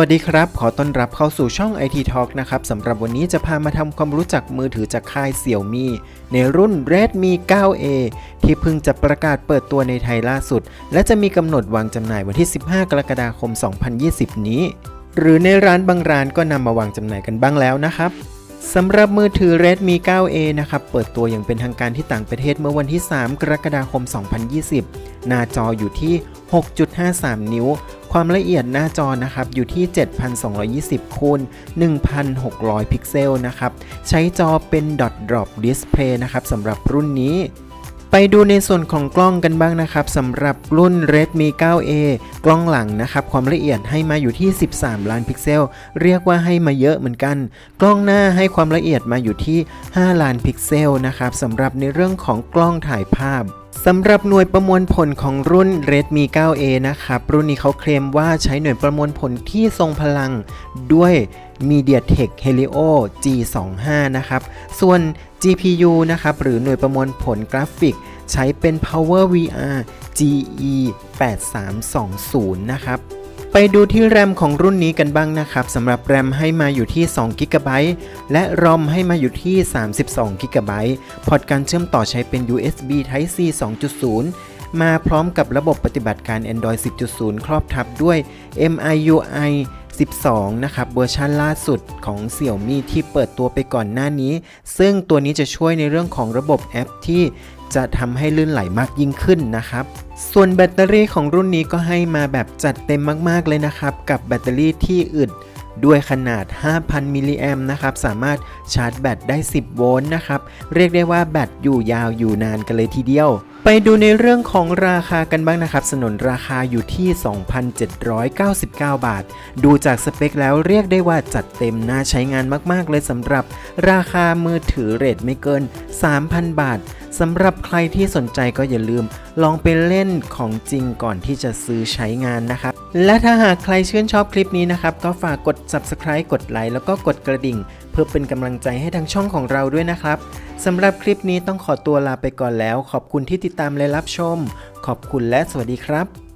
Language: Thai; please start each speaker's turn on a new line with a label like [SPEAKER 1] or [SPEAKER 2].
[SPEAKER 1] วัสดีครับ ขอต้อนรับเข้าสู่ช่อง IT Talk นะครับสำหรับวันนี้จะพามาทำความรู้จักมือถือจากค่าย Xiaomi ในรุ่น Redmi 9A ที่เพิ่งจะประกาศเปิดตัวในไทยล่าสุด และจะมีกำหนดวางจำหน่ายวันที่ 15 กรกฎาคม 2020 นี้ หรือในร้านบางร้านก็นำมาวางจำหน่ายกันบ้างแล้วนะครับสำหรับมือถือ Redmi 9A นะครับ เปิดตัวอย่างเป็นทางการที่ต่างประเทศเมื่อวันที่ 3 กรกฎาคม 2020 หน้าจออยู่ที่ 6.53 นิ้ว ความละเอียดหน้าจอนะครับอยู่ที่ 7,220คูณ1,600 พิกเซลนะครับ ใช้จอเป็น Dot Drop Display นะครับสำหรับรุ่นนี้ไปดูในส่วนของกล้องกันบ้างนะครับสำหรับรุ่น Redmi 9A กล้องหลังนะครับความละเอียดให้มาอยู่ที่ 13 ล้านพิกเซล เรียกว่าให้มาเยอะเหมือนกัน กล้องหน้าให้ความละเอียดมาอยู่ที่ 5 ล้านพิกเซลนะครับสำหรับในเรื่องของกล้องถ่ายภาพ สำหรับหน่วยประมวลผลของรุ่น Redmi 9A นะครับ รุ่นนี้เขาเคลมว่าใช้หน่วยประมวลผลที่ทรงพลังด้วย MediaTek Helio G25 นะครับ ส่วน GPU นะครับ หรือหน่วยประมวลผลกราฟิก ใช้เป็น Power VR GE 8320 นะครับ ไปดูที่แรมของรุ่นนี้กันบ้างนะครับสำหรับแรมให้มาอยู่ที่2 g b และ ROM ให้มาอยู่ที่32 g b พอร์ตการเชื่อมต่อใช้เป็น USB Type C 2.0 มาพร้อมกับระบบปฏิบัติการ Android 10.0 ครอบทับด้วย MIUI 12 นะครับเวอร์ชันล่าสุดของ Xiaomi ที่เปิดตัวไปก่อนหน้านี้ ซึ่งตัวนี้จะช่วยในเรื่องของระบบแอปที่จะทำให้ลื่นไหลมากยิ่งขึ้นนะครับ ส่วนแบตเตอรี่ของรุ่นนี้ก็ให้มาแบบจัดเต็มมากๆเลยนะครับ กับแบตเตอรี่ที่อึดด้วยขนาด 5,000 มิลลิแอมนะครับ สามารถชาร์จแบตได้ 10 โวลต์นะครับ เรียกได้ว่าแบตอยู่ยาวอยู่นานกันเลยทีเดียว ไปดูในเรื่องของราคากันบ้างนะครับ สนนราคาอยู่ที่ 2,799 บาท ดูจากสเปคแล้วเรียกได้ว่าจัดเต็มน่าใช้งานมาก ๆ เลยสำหรับราคามือถือเรทไม่เกิน 3,000 บาท สำหรับใครที่สนใจก็อย่าลืม ลองไปเล่นของจริงก่อนที่จะซื้อใช้งานนะครับ และถ้าหากใครชื่นชอบคลิปนี้นะครับ ก็ฝากกด subscribe กดไลค์แล้วก็กดกระดิ่ง เพื่อเป็นกำลังใจให้ทางช่องของเราด้วยนะครับสำหรับคลิปนี้ต้องขอตัวลาไปก่อนแล้ว ขอบคุณที่ติดตามและรับชม ขอบคุณและสวัสดีครับ